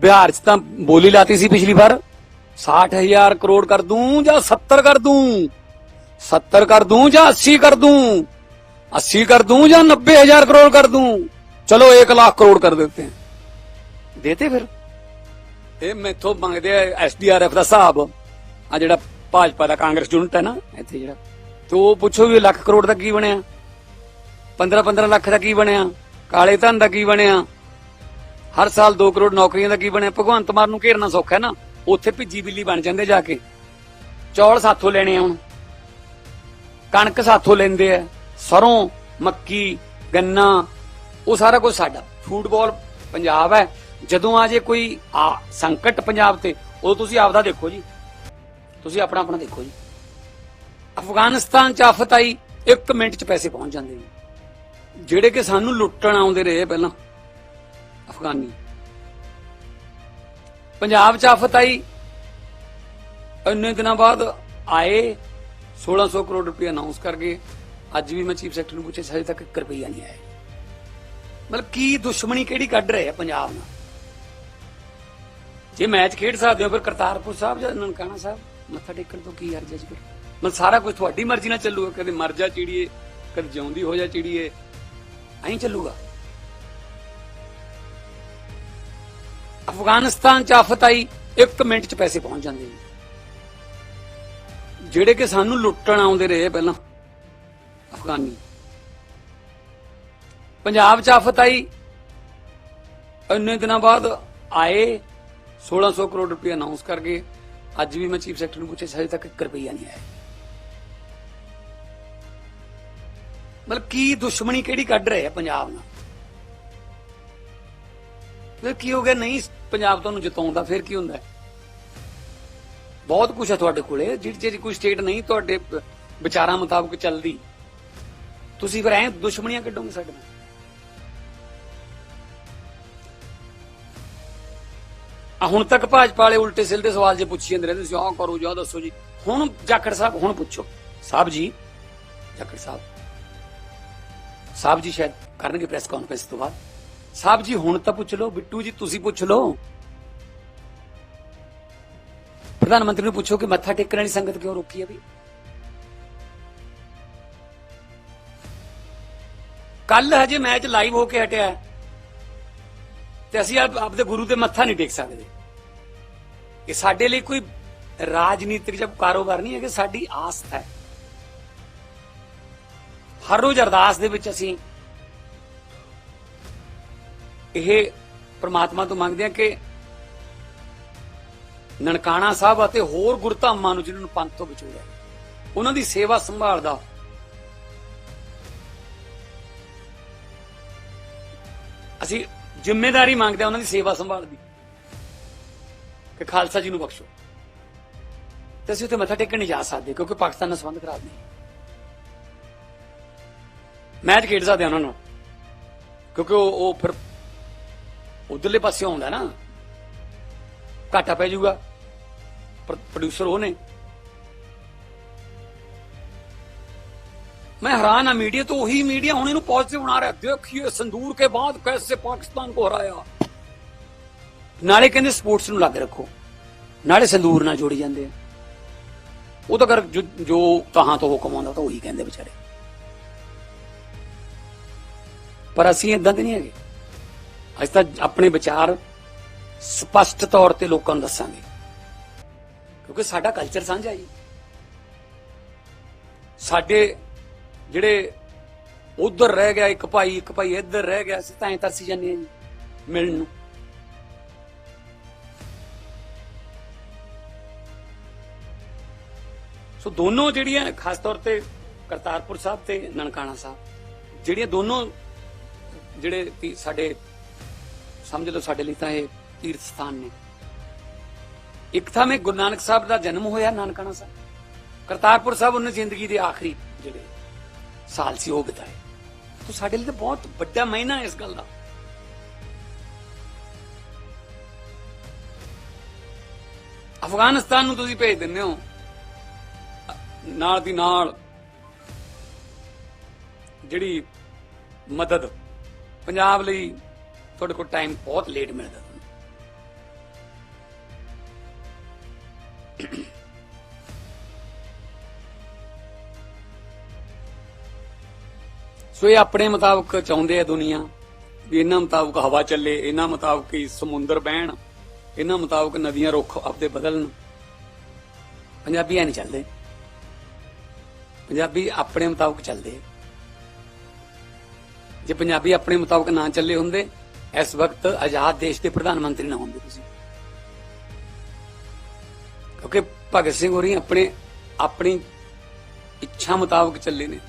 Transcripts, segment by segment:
ਬਿਹਾਰ 'ਚ ਤਾਂ ਬੋਲੀ ਲਾਤੀ ਸੀ ਪਿਛਲੀ ਵਾਰ 60000 ਕਰੋੜ ਕਰ ਦੂੰ ਜਾਂ 70 ਕਰ ਦੂੰ 70 ਕਰ ਦੂੰ ਜਾਂ 80 ਕਰ ਦੂੰ 80 कर दूं या नब्बे हजार करोड़ कर दूं चलो एक लाख करोड़ कर देते हैं देते फिर ਇਹ ਮੈਥੋਂ ਮੰਗਦੇ ਆ ਐਸਡੀਆਰਐਫ ਦਾ ਹਿਸਾਬ ਆ ਜਿਹੜਾ ਭਾਜਪਾ ਦਾ ਕਾਂਗਰਸ ਯੂਨਿਟ ਹੈ ਨਾ ਇੱਥੇ ਜਿਹੜਾ ਤੇ ਉਹ ਪੁੱਛੋ ਵੀ ਲੱਖ ਕਰੋੜ ਦਾ ਕੀ ਬਣਿਆ 15 15 ਲੱਖ ਦਾ ਕੀ ਬਣਿਆ ਕਾਲੇ ਧਨ ਦਾ ਕੀ ਬਣਿਆ ਹਰ ਸਾਲ 2 ਕਰੋੜ ਨੌਕਰੀਆਂ ਦਾ ਕੀ ਬਣਿਆ? ਭਗਵੰਤ ਮਾਨ ਨੂੰ ਘੇਰਨਾ ਸੌਖਾ ਹੈ ਨਾ। ਉੱਥੇ ਭਿੱਜੀ ਬਿੱਲੀ ਬਣ ਜਾਂਦੇ ਜਾ ਕੇ। ਚੌਲ ਸਾਥੋਂ ਲੈਣੇ ਆ ਹੁਣ। ਕਣਕ ਸਾਥੋਂ ਲੈਂਦੇ ਆ। ਸਰੋਂ, ਮੱਕੀ, ਗੰਨਾ, ਉਹ ਸਾਰਾ ਕੁਝ ਸਾਡਾ। ਫੁੱਟਬਾਲ ਪੰਜਾਬ ਹੈ। ਜਦੋਂ ਆ ਜੇ ਕੋਈ ਆ ਸੰਕਟ ਪੰਜਾਬ ਤੇ ਉਹ ਤੁਸੀਂ ਆਪਦਾ ਦੇਖੋ ਜੀ। ਤੁਸੀਂ ਆਪਣਾ ਆਪਣਾ ਦੇਖੋ ਜੀ। ਅਫਗਾਨਿਸਤਾਨ ਚ ਆਫਤ ਆਈ 1 ਮਿੰਟ ਚ ਪੈਸੇ ਪਹੁੰਚ ਜਾਂਦੇ ਜੀ ਜਿਹੜੇ ਕਿ ਸਾਨੂੰ ਲੁੱਟਣ ਆਉਂਦੇ ਰਹੇ ਪਹਿਲਾਂ। ਅਫਗਾਨੀ। ਪੰਜਾਬ ਚ ਆਫਤ ਆਈ। ਇੰਨੇ ਦਿਨਾਂ ਬਾਅਦ ਆਏ 1600 ਕਰੋੜ ਰੁਪਏ ਅਨਾਉਂਸ ਕਰ ਗਏ। ਅੱਜ ਵੀ ਮੈਂ ਚੀਫ ਸੈਕਟਰੀ ਨੂੰ ਪੁੱਛਿਆ, ਹਜੇ ਤੱਕ 1 ਰੁਪਈਆ ਨਹੀਂ ਆਇਆ। ਮਤਲਬ ਕੀ ਦੁਸ਼ਮਣੀ ਕਿਹੜੀ ਕੱਢ ਰਹੇ ਆ ਪੰਜਾਬ ਨਾਲ? ਜੇ ਮੈਚ ਖੇਡ ਸਕਦੇ ਹੋ, ਫਿਰ ਕਰਤਾਰਪੁਰ ਸਾਹਿਬ ਜਾਂ ਨਨਕਾਣਾ ਸਾਹਿਬ, ਮੱਥਾ ਟੇਕਣ ਤੋਂ ਕੀ ਅਰਜ ਹੈ ਜੀ ਫਿਰ? ਮਤਲਬ ਸਾਰਾ ਕੁਝ ਤੁਹਾਡੀ ਮਰਜ਼ੀ ਨਾਲ ਚੱਲੂਗਾ, ਕਦੇ ਮਰ ਜਾ ਚਿੜੀਏ, ਕਦੇ ਜਿਉਂਦੀ ਹੋ ਜਾ ਚਿੜੀਏ, ਐਂ ਚੱਲੂਗਾ। ਅਫਗਾਨਿਸਤਾਨ ਚ ਆਫਤ ਆਈ 1 ਮਿੰਟ ਚ ਪੈਸੇ ਪਹੁੰਚ ਜਾਂਦੇ ਨੇ। ਜਿਹੜੇ ਕਿ ਸਾਨੂੰ ਲੁੱਟਣ ਆਉਂਦੇ ਰਹੇ ਪਹਿਲਾਂ, ਅਫਗਾਨੀ। ਪੰਜਾਬ ਚ ਆਫਤ ਆਈ, ਇੰਨੇ ਦਿਨਾਂ ਬਾਅਦ ਆਏ 1600 ਕਰੋੜ ਰੁਪਏ ਅਨਾਉਂਸ ਕਰ ਗਏ। ਅੱਜ ਵੀ ਮੈਂ ਚੀਫ ਸੈਕਟਰੀ ਨੂੰ ਪੁੱਛਿਆ, ਹਜੇ ਤੱਕ 1 ਰੁਪਈਆ ਨਹੀਂ ਆਇਆ। ਮਤਲਬ ਕੀ ਦੁਸ਼ਮਣੀ ਕਿਹੜੀ ਕੱਢ ਰਹੇ ਆ ਪੰਜਾਬ ਨਾਲ? ਫਿਰ ਕੀ ਹੋ ਗਿਆ? ਨਹੀਂ, ਪੰਜਾਬ ਤੁਹਾਨੂੰ ਜਿਤਾਉਂਦਾ ਫਿਰ ਕੀ ਹੁੰਦਾ? ਬਹੁਤ ਕੁਝ ਹੈ ਤੁਹਾਡੇ ਕੋਲੇ, ਜਿਹੜੀ ਜਿਹੜੀ ਕੋਈ ਸਟੇਟ ਨਹੀਂ ਤੁਹਾਡੇ ਵਿਚਾਰਾਂ ਮੁਤਾਬਕ ਚੱਲਦੀ। ਤੁਸੀਂ ਫਿਰ ਐ ਦੁਸ਼ਮਣੀਆਂ ਕੱਢੋਗੇ ਸਾਡੇ ਨਾਲ? ਆ ਹੁਣ ਤੱਕ ਭਾਜਪਾ ਵਾਲੇ ਉਲਟੇ ਸਿੱਧੇ ਸਵਾਲ ਜੇ ਪੁੱਛੀ ਜਾਂਦੇ ਰਹਿੰਦੇ ਸੀ ਆਹ ਕਰੋ ਜਾਂ ਦੱਸੋ ਜੀ। ਹੁਣ ਜਾਖੜ ਸਾਹਿਬ, ਹੁਣ ਪੁੱਛੋ। ਸਾਹਿਬ ਜੀ, ਜਾਖੜ ਸਾਹਿਬ। ਸਾਹਿਬ ਜੀ ਸ਼ਾਇਦ ਕਰਨਗੇ ਪ੍ਰੈਸ ਕਾਨਫਰੰਸ ਤੋਂ ਬਾਅਦ। ਸਾਹਿਬ ਜੀ, ਹੁਣ ਤਾਂ ਪੁੱਛ ਲਓ। ਬਿੱਟੂ ਜੀ, ਤੁਸੀਂ ਪੁੱਛ ਲਓ। ਪ੍ਰਧਾਨ ਮੰਤਰੀ ਨੂੰ ਪੁੱਛੋ ਕਿ ਮੱਥਾ ਟੇਕਣ ਵਾਲੀ ਸੰਗਤ ਕਿਉਂ ਰੋਕੀ ਹੈ ਵੀ? ਕੱਲ ਹਜੇ ਮੈਚ ਲਾਈਵ ਹੋ ਕੇ ਹਟਿਆ ਤੇ ਅਸੀਂ ਆਪਦੇ ਗੁਰੂ ਤੇ ਮੱਥਾ ਨਹੀਂ ਟੇਕ ਸਕਦੇ। ਇਹ ਸਾਡੇ ਲਈ ਕੋਈ ਰਾਜਨੀਤਿਕ ਜਾਂ ਕਾਰੋਬਾਰ ਨਹੀਂ ਹੈ ਕਿ ਸਾਡੀ ਆਸਥਾ ਹੈ। ਹਰ ਰੋਜ਼ ਅਰਦਾਸ ਦੇ ਵਿੱਚ ਅਸੀਂ ਇਹ ਪ੍ਰਮਾਤਮਾ ਤੋਂ ਮੰਗਦੇ ਹਾਂ ਕਿ ਨਨਕਾਣਾ ਸਾਹਿਬ ਅਤੇ ਹੋਰ ਗੁਰਧਾਮਾਂ ਨੂੰ ਜਿਨ੍ਹਾਂ ਨੂੰ ਪੰਥ ਤੋਂ ਵਿਛੋੜਿਆ ਉਹਨਾਂ ਦੀ ਸੇਵਾ ਸੰਭਾਲਦਾ ਅਸੀਂ ਜ਼ਿੰਮੇਵਾਰੀ ਮੰਗਦੇ ਹਾਂ ਉਹਨਾਂ ਦੀ ਸੇਵਾ ਸੰਭਾਲ ਦੀ, ਕਿ ਖਾਲਸਾ ਜੀ ਨੂੰ ਬਖਸ਼ੋ। ਤੇ ਅਸੀਂ ਉੱਥੇ ਮੱਥਾ ਟੇਕਣ ਨਹੀਂ ਜਾ ਸਕਦੇ, ਕਿਉਂਕਿ ਪਾਕਿਸਤਾਨ ਨਾਲ ਸੰਬੰਧ ਖਰਾਬ ਨੇ ਮੈਚ ਖੇਡ ਸਕਦੇ ਹਾਂ ਉਹਨਾਂ ਨੂੰ ਕਿਉਂਕਿ ਉਹ ਉਹ ਫਿਰ ਉਧਰਲੇ ਪਾਸੇ ਆਉਂਦਾ ਨਾ ਘਾਟਾ ਪੈ ਜਾਊਗਾ ਪ੍ਰੋਡਿਊਸਰ ਉਹ ਨੇ मैं हैरान है मीडिया तो वही मीडिया होने ਨੂੰ ਪੋਜ਼ਿਟਿਵ ਬਣਾ ਰਿਹਾ ਦੇਖੀਏ ਸੰਦੂਰ ਕੇ ਬਾਅਦ कैसे ਪਾਕਿਸਤਾਨ ਕੋ ਹਰਾਇਆ ਨਾਲੇ ਕਹਿੰਦੇ ਸਪੋਰਟਸ ਨੂੰ ਲੱਗ ਰੱਖੋ ਨਾਲੇ ਸੰਦੂਰ ਨਾਲ ਜੋੜੀ ਜਾਂਦੇ ਆ ਉਹ ਤਾਂ ਕਰ ਜੋ- ਜੋ ਕਹਾਂ ਤੋਂ ਹੁਕਮ ਆਉਂਦਾ ਤਾਂ ਉਹੀ ਕਹਿੰਦੇ ਵਿਚਾਰੇ ਪਰ ਅਸੀਂ ਇਦਾਂ ਦੇ ਨਹੀਂ ਹੈਗੇ ਅੱਜ ਤਾਂ ਆਪਣੇ ਵਿਚਾਰ ਸਪਸ਼ਟ ਤੌਰ ਤੇ ਲੋਕਾਂ ਨੂੰ ਦੱਸਾਂਗੇ। ਕਿਉਂਕਿ ਸਾਡਾ ਕਲਚਰ ਸਾਂਝਾ ਜੀ। ਸਾਡੇ ਜਿਹੜੇ ਉਧਰ ਰਹਿ ਗਿਆ ਇੱਕ ਭਾਈ ਇੱਕ ਭਾਈ ਇੱਧਰ ਰਹਿ ਗਿਆ, ਅਸੀਂ ਤਾਂ ਐ ਤਰਸੀ ਜਾਂਦੇ ਹਾਂ ਜੀ, ਮਿਲਣ ਨੂੰ। ਸੋ ਦੋਨੋਂ ਜਿਹੜੀਆਂ ਖਾਸ ਤੌਰ ਤੇ ਕਰਤਾਰਪੁਰ ਸਾਹਿਬ ਤੇ ਨਨਕਾਣਾ ਸਾਹਿਬ, ਜਿਹੜੀਆਂ ਦੋਨੋਂ ਜਿਹੜੇ ਸਾਡੇ ਸਮਝ ਲਓ ਸਾਡੇ ਲਈ ਤਾਂ ਇਹ ਤੀਰਥ ਸਥਾਨ ਨੇ। ਇੱਕ ਥਾਂ ਮੇ ਗੁਰੂ ਨਾਨਕ ਸਾਹਿਬ ਦਾ ਜਨਮ ਹੋਇਆ ਨਾਨਕਾਣਾ ਸਾਹਿਬ। ਕਰਤਾਰਪੁਰ ਸਾਹਿਬ ਉਹਨੇ ਜ਼ਿੰਦਗੀ ਦੇ ਆਖਰੀ ਜਿਹੜੇ ਸਾਲ ਸੀ, ਉਹ ਬਿਤਾਏ। ਤਾਂ ਸਾਡੇ ਲਈ ਤਾਂ ਬਹੁਤ ਵੱਡਾ ਮਹੀਨਾ ਇਸ ਗੱਲ ਦਾ। ਅਫਗਾਨਿਸਤਾਨ ਨੂੰ ਤੁਸੀਂ ਭੇਜ ਦਿੰਦੇ ਹੋ। ਨਾਲ ਦੀ ਨਾਲ ਜਿਹੜੀ ਮਦਦ ਪੰਜਾਬ ਲਈ ਤੁਹਾਡੇ ਕੋਲ ਟਾਈਮ ਬਹੁਤ ਲੇਟ ਮਿਲਦਾ ਤੁਹਾਨੂੰ। ਸੋ ਇਹ ਆਪਣੇ ਮੁਤਾਬਕ ਚਾਹੁੰਦੇ ਆ ਦੁਨੀਆ ਵੀ ਇਹਨਾਂ ਮੁਤਾਬਕ ਹਵਾ ਚੱਲੇ, ਇਹਨਾਂ ਮੁਤਾਬਕ ਹੀ ਸਮੁੰਦਰ ਬਹਿਣ, ਇਹਨਾਂ ਮੁਤਾਬਕ ਨਦੀਆਂ ਰੁੱਖ ਆਪਦੇ ਬਦਲਣ। ਪੰਜਾਬੀ ਐ ਨਹੀਂ ਚੱਲਦੇ। ਪੰਜਾਬੀ ਆਪਣੇ ਮੁਤਾਬਕ ਚੱਲਦੇ ਜੇ ਪੰਜਾਬੀ ਆਪਣੇ ਮੁਤਾਬਕ ਨਾ ਚੱਲੇ ਹੁੰਦੇ ਇਸ ਵਕਤ ਆਜ਼ਾਦ ਦੇਸ਼ ਦੇ ਪ੍ਰਧਾਨ ਮੰਤਰੀ ਨਾ ਹੁੰਦੇ ਤੁਸੀਂ। ਕਿਉਂਕਿ ਭਗਤ ਸਿੰਘ ਹੋਰੀ ਆਪਣੇ, ਆਪਣੀ ਇੱਛਾ ਮੁਤਾਬਕ ਚੱਲੇ ਨੇ।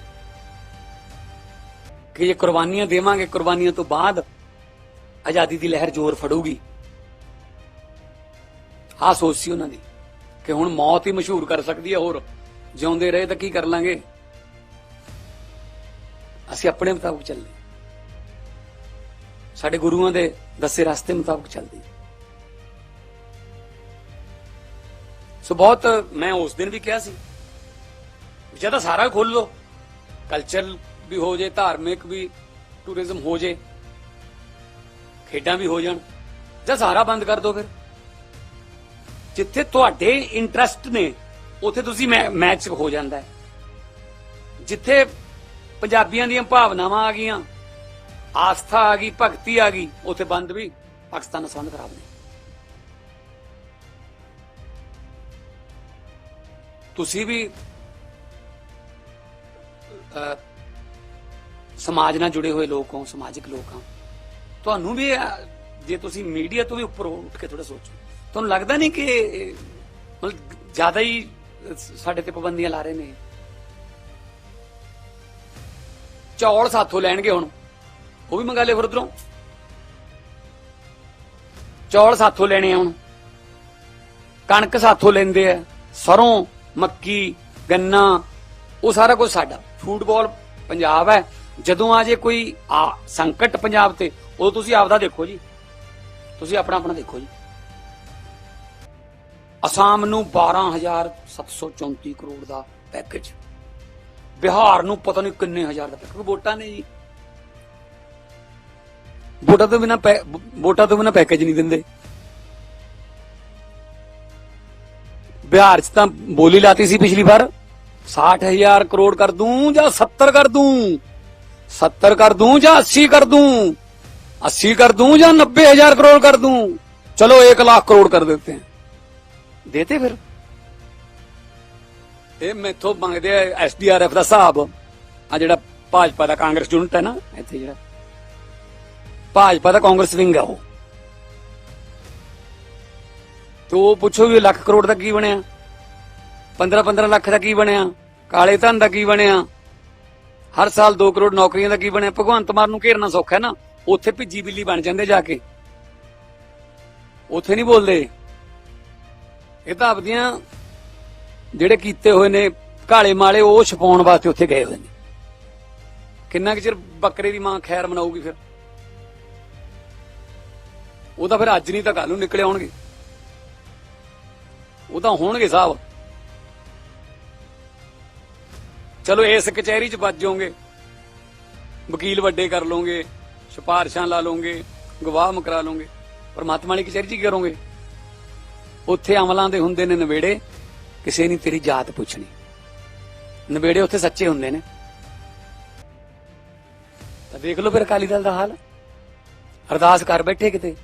ਕਿ ਇਹ ਕੁਰਬਾਨੀਆਂ ਦੇਵਾਂਗੇ, ਕੁਰਬਾਨੀਆਂ ਤੋਂ ਬਾਅਦ ਆਜ਼ਾਦੀ ਦੀ ਲਹਿਰ ਜ਼ੋਰ ਫੜੂਗੀ। ਆ ਸੋਚ ਸੀ ਉਹਨਾਂ ਦੀ, ਕਿ ਹੁਣ ਮੌਤ ਹੀ ਮਸ਼ਹੂਰ ਕਰ ਸਕਦੀ ਹੈ ਹੋਰ। ਜਿਉਂਦੇ ਰਹੇ ਤਾਂ ਕੀ ਕਰ ਲਾਂਗੇ? ਅਸੀਂ ਆਪਣੇ ਮੁਤਾਬਕ ਚੱਲੇ। ਸਾਡੇ ਗੁਰੂਆਂ ਦੇ ਦੱਸੇ ਰਸਤੇ ਮੁਤਾਬਕ ਚੱਲਦੀ। ਸੋ ਬਹੁਤ ਮੈਂ ਉਸ ਦਿਨ ਵੀ ਕਿਹਾ ਸੀ ਜ਼ਿਆਦਾ ਸਾਰਾ ਖੋਲ ਲੋ ਕਲਚਰ ਵੀ ਹੋ ਜੇ, ਧਾਰਮਿਕ ਵੀ ਟੂਰਿਜ਼ਮ ਹੋ ਜੇ, ਖੇਡਾਂ ਵੀ ਹੋ ਜਾਣ, ਜਾਂ ਸਾਰਾ ਬੰਦ ਕਰ ਦੋ ਫਿਰ। ਜਿੱਥੇ ਤੁਹਾਡੇ ਇੰਟਰਸਟ ਨੇ, ਉੱਥੇ ਤੁਸੀਂ ਮੈਚ ਹੋ ਜਾਂਦਾ ਹੈ। ਜਿੱਥੇ ਪੰਜਾਬੀਆਂ ਦੀਆਂ ਭਾਵਨਾਵਾਂ ਆ ਗਈਆਂ ਆਸਥਾ ਆ ਗਈ, ਭਗਤੀ ਆ ਗਈ, ਉੱਥੇ ਬੰਦ ਵੀ ਪਾਕਿਸਤਾਨ ਨਾਲ ਸੰਬੰਧ ਖਰਾਬ ਨੇ। ਤੁਸੀਂ ਵੀ ਸਮਾਜ ਨਾਲ ਜੁੜੇ ਹੋਏ ਲੋਕ ਹੋ, ਸਮਾਜਿਕ ਲੋਕ ਹੋ, ਤੁਹਾਨੂੰ ਵੀ, ਜੇ ਤੁਸੀਂ ਮੀਡੀਆ ਤੋਂ ਵੀ ਉੱਪਰ ਉੱਠ ਕੇ ਥੋੜਾ ਸੋਚੋ। ਤੁਹਾਨੂੰ ਲੱਗਦਾ ਨਹੀਂ ਕਿ, ਮਤਲਬ ਜ਼ਿਆਦਾ ਹੀ ਸਾਡੇ ਤੇ ਪਾਬੰਦੀਆਂ ਲਾ ਰਹੇ ਨੇ? ਚੌਲ ਸਾਥੋਂ ਲੈਣਗੇ ਹੁਣ। ਉਹ ਵੀ ਮੰਗਾ ਲਿਓ ਫਿਰ ਉਧਰੋਂ। ਚੌਲ ਸਾਥੋਂ ਲੈਣੇ ਆ ਹੁਣ। ਕਣਕ ਸਾਥੋਂ ਲੈਂਦੇ ਆ, ਸਰੋਂ, ਮੱਕੀ, ਗੰਨਾ, ਉਹ ਸਾਰਾ ਕੁਝ ਸਾਡਾ। ਫੁੱਟਬਾਲ ਪੰਜਾਬ ਹੈ। ਜਦੋਂ ਆ ਜੇ ਕੋਈ ਆ ਸੰਕਟ ਪੰਜਾਬ ਤੇ ਉਹ ਤੁਸੀਂ ਆਪਦਾ ਦੇਖੋ ਜੀ। ਤੁਸੀਂ ਆਪਣਾ ਆਪਣਾ ਦੇਖੋ ਜੀ। ਅਸਾਮ ਨੂੰ 12734 ਕਰੋੜ ਦਾ ਪੈਕੇਜ। ਬਿਹਾਰ ਨੂੰ ਪਤਾ ਨਹੀਂ ਕਿੰਨੇ ਹਜ਼ਾਰ ਦਾ ਪੈਕੇਜ। ਵੋਟਾਂ ਨੇ ਜੀ। ਵੋਟਾਂ ਤੋਂ ਬਿਨਾ ਵੋਟਾਂ ਤੋਂ ਬਿਨਾ ਪੈਕੇਜ ਨਹੀਂ ਦਿੰਦੇ ਬਿਹਾਰ 'ਚ ਤਾਂ ਬੋਲੀ ਲਾਤੀ ਸੀ ਪਿਛਲੀ ਵਾਰ 60000 ਕਰੋੜ ਕਰ ਦੂੰ ਜਾਂ 70 ਕਰ ਦੂੰ 70 ਕਰ ਦੂੰ ਜਾਂ 80 ਕਰ ਦੂੰ 80 ਕਰ ਦੂੰ ਜਾਂ 90000 ਕਰੋੜ ਕਰ ਦੂੰ ਚਲੋ 1 ਲੱਖ ਕਰੋੜ ਕਰ देते हैं ਦੇਤੇ ਫਿਰ ਇਹ ਮੈਥੋਂ ਮੰਗਦੇ ਆ ਐਸਡੀਆਰਐਫ ਦਾ ਹਿਸਾਬ ਆ ਜਿਹੜਾ ਭਾਜਪਾ ਦਾ ਕਾਂਗਰਸ ਯੂਨਿਟ ਹੈ ਨਾ ਇੱਥੇ ਜਿਹੜਾ ਭਾਜਪਾ ਦਾ ਕਾਂਗਰਸ ਵਿੰਗ ਆ ਉਹ। ਤੇ ਉਹ ਪੁੱਛੋ ਵੀ ਲੱਖ ਕਰੋੜ ਦਾ ਕੀ ਬਣਿਆ? 15 15 ਲੱਖ ਦਾ ਕੀ ਬਣਿਆ? ਕਾਲੇ ਧਨ ਦਾ ਕੀ ਬਣਿਆ? ਹਰ ਸਾਲ 2 ਕਰੋੜ ਨੌਕਰੀਆਂ ਦਾ ਕੀ ਬਣਿਆ? ਭਗਵੰਤ ਮਾਨ ਨੂੰ ਘੇਰਨਾ ਸੌਖਾ ਹੈ ਨਾ? ਉੱਥੇ ਭਿੱਜੀ ਬਿੱਲੀ ਬਣ ਜਾਂਦੇ ਜਾ ਕੇ। ਉੱਥੇ ਨਹੀਂ ਬੋਲਦੇ। ਇਹ ਤਾਂ ਆਪਦੀਆਂ ਜਿਹੜੇ ਕੀਤੇ ਹੋਏ ਨੇ ਕਾਲੇ ਮਾਲੇ, ਉਹ ਛਪਾਉਣ ਵਾਸਤੇ ਉੱਥੇ ਗਏ ਹੋਏ ਨੇ। ਕਿੰਨਾ ਕੁ ਚਿਰ ਬੱਕਰੇ ਦੀ ਮਾਂ ਖੈਰ ਮਨਾਊਗੀ ਫਿਰ? ਉਹ ਤਾਂ ਫਿਰ ਅੱਜ ਨਹੀਂ ਤਾਂ ਕੱਲ ਨੂੰ ਨਿਕਲੇ ਆਉਣਗੇ। ਉਹ ਤਾਂ ਹੋਣਗੇ ਸਾਹਿਬ ਚਲੋ ਇਸ ਕਚਹਿਰੀ 'ਚ ਵੱਜ ਜਾਓਗੇ। ਵਕੀਲ ਵੱਡੇ ਕਰ ਲਓਗੇ, ਸਿਫਾਰਸ਼ਾਂ ਲਾ ਲਓਗੇ, ਗਵਾਹ ਮੁਕਰਾ ਲਓਗੇ। ਪਰਮਾਤਮਾ ਵਾਲੀ ਕਚਹਿਰੀ 'ਚ ਕੀ ਕਰੋਗੇ? ਉੱਥੇ ਅਮਲਾਂ ਦੇ ਹੁੰਦੇ ਨੇ ਨਵੇੜੇ, ਕਿਸੇ ਨਹੀਂ ਤੇਰੀ ਜਾਤ ਪੁੱਛਣੀ। ਨਵੇੜੇ ਉੱਥੇ ਸੱਚੇ ਹੁੰਦੇ ਨੇ। ਤਾਂ ਦੇਖ ਲਓ ਫਿਰ ਅਕਾਲੀ ਦਲ ਦਾ ਹਾਲ। ਅਰਦਾਸ ਕਰ ਬੈਠੇ ਕਿਤੇ।